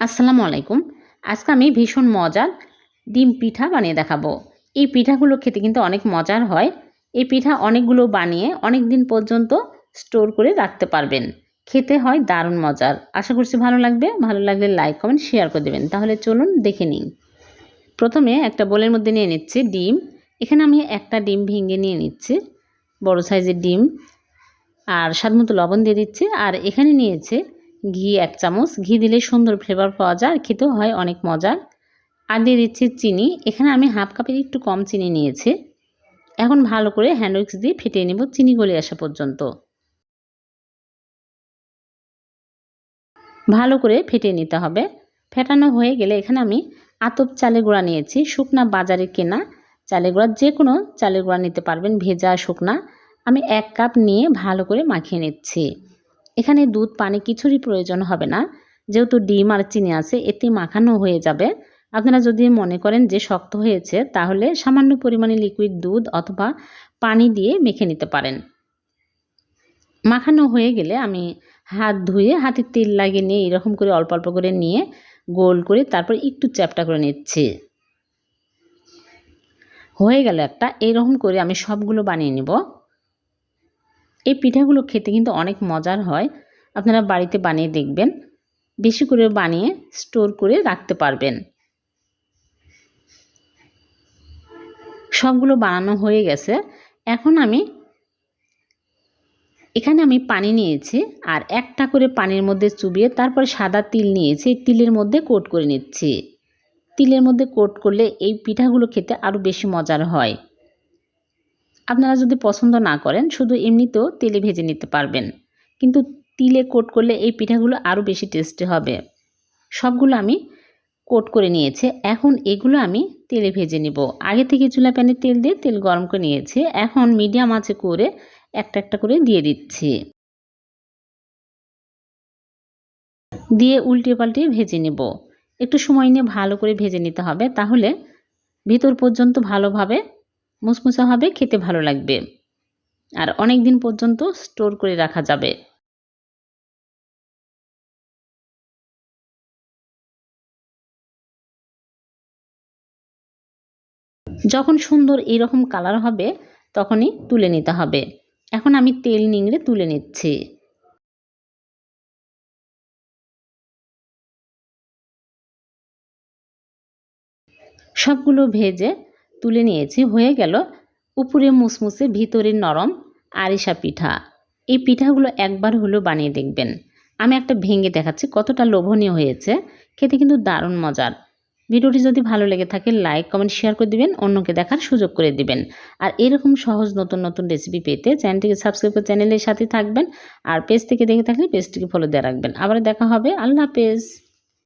আসসালামু আলাইকুম। আজকে আমি ভীষণ মজার ডিম পিঠা বানিয়ে দেখাবো। এই পিঠাগুলো খেতে কিন্তু অনেক মজার হয়। এই পিঠা অনেকগুলো বানিয়ে অনেক দিন পর্যন্ত স্টোর করে রাখতে পারবেন। খেতে হয় দারুণ মজার। আশা করছি ভালো লাগবে। ভালো লাগলে লাইক, কমেন্ট, শেয়ার করে দেবেন। তাহলে চলুন দেখে নিন প্রথমে একটা বোলের মধ্যে নিয়ে নিচ্ছি ডিম। এখানে আমি একটা ডিম ভেঙে নিয়ে নিচ্ছি। বড় সাইজের ডিম। আর স্বাদ মতো লবণ দিয়ে দিচ্ছি। আর এখানে নিয়েছে ঘি এক চামচ। ঘি দিলে সুন্দর ফ্লেভার পাওয়া যায় খেতেও হয় অনেক মজার। আর দিয়ে দিচ্ছি চিনি। এখানে আমি হাফ কাপের একটু কম চিনি নিয়েছি। এখন ভালো করে হ্যান্ড উইক্স দিয়ে ফেটিয়ে নেব চিনি গলে আসা পর্যন্ত। ভালো করে ফেটিয়ে নিতে হবে। ফেটানো হয়ে গেলে এখানে আমি আতপ চালের গুঁড়া নিয়েছি। শুকনা বাজারে কেনা চালের গুঁড়া, যে কোনো চালের গুঁড়া নিতে পারবেন, ভেজা, শুকনা। আমি এক কাপ নিয়ে ভালো করে মাখিয়ে নিচ্ছি। এখানে দুধ, পানি কিছুরই প্রয়োজন হবে না। যেহেতু ডিম আর চিনি আছে, এতে মাখানো হয়ে যাবে। আপনারা যদি মনে করেন যে শক্ত হয়েছে, তাহলে সামান্য পরিমাণে লিকুইড দুধ অথবা পানি দিয়ে মেখে নিতে পারেন। মাখানো হয়ে গেলে আমি হাত ধুয়ে হাতে তেল লাগিয়ে নিয়ে এরকম করে অল্প অল্প করে নিয়ে গোল করে তারপর একটু চ্যাপটা করে নিচ্ছি। হয়ে গেল একটা, এরকম করে আমি সবগুলো বানিয়ে নেব। এই পিঠাগুলো খেতে কিন্তু অনেক মজার হয়। আপনারা বাড়িতে বানিয়ে দেখবেন। বেশি করে বানিয়ে স্টোর করে রাখতে পারবেন। সবগুলো বানানো হয়ে গেছে। এখন আমি এখানে আমি পানি নিয়েছি আর একটা করে পানির মধ্যে চুবিয়ে তারপর সাদা তিল নিয়েছি। তিলের মধ্যে কোট করে নিচ্ছি। তিলের মধ্যে কোট করলে এই পিঠাগুলো খেতে আরও বেশি মজার হয়। আপনারা যদি পছন্দ না করেন, শুধু এমনিতেও তেলে ভেজে নিতে পারবেন। কিন্তু তিলে কোট করলে এই পিঠাগুলো আরও বেশি টেস্টি হবে। সবগুলো আমি কোট করে নিয়েছে। এখন এগুলো আমি তেলে ভেজে নিব। আগে থেকে চুলা প্যানে তেল দিয়ে তেল গরম করে নিয়েছি। এখন মিডিয়াম আঁচে করে একটা একটা করে দিয়ে দিচ্ছি। দিয়ে উল্টে পাল্টে ভেজে নেব। একটু সময় নিয়ে ভালো করে ভেজে নিতে হবে। তাহলে ভিতর পর্যন্ত ভালোভাবে মুসমুসা হবে, খেতে ভালো লাগবে। আর অনেক দিন পর্যন্ত স্টোর করে রাখা যাবে। যখন সুন্দর এরকম কালার হবে, তখনই তুলে নিতে হবে। এখন আমি তেল নিংড়ে তুলে নিচ্ছি। সবগুলো ভেজে তুলে নিয়েছি। হয়ে গেল উপরে মুসমুসে ভিতরে নরম আরিসা পিঠা। এই পিঠাগুলো একবার হলেও বানিয়ে দেখবেন। আমি একটা ভেঙে দেখাচ্ছি, কতটা লোভনীয় হয়েছে। খেতে কিন্তু দারুণ মজার। ভিডিওটি যদি ভালো লেগে থাকে, লাইক, কমেন্ট, শেয়ার করে দিবেন, অন্যকে দেখার সুযোগ করে দিবেন। আর এরকম সহজ নতুন নতুন রেসিপি পেতে চ্যানেলটিকে সাবস্ক্রাইব করে চ্যানেলের সাথে থাকবেন। আর পেজ থেকে দেখে থাকলে পেজটিকে ফলো দিয়ে রাখবেন। আবার দেখা হবে। আল্লাহ হাফেজ।